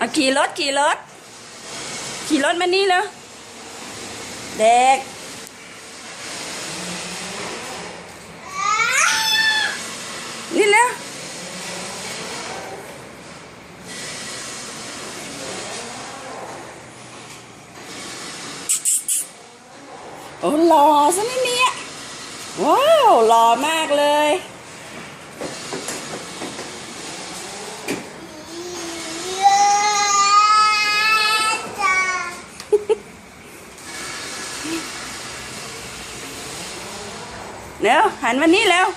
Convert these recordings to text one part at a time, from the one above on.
เอาขี่รถขี่รถ ขี่รถมานี่แล้วเด็กนี่แล้วโอ้หล่อซะนี่เนี่ยว้าวหล่อมากเลย เร็วหันมานี่เร็ว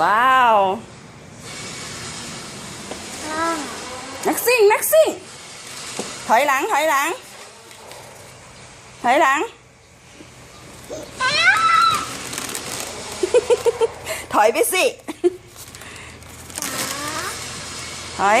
ว้าว นักซิ่งนักซิ่ง ถอยหลัง ถอยหลัง ถอยหลัง ถอยไปสิ ถอย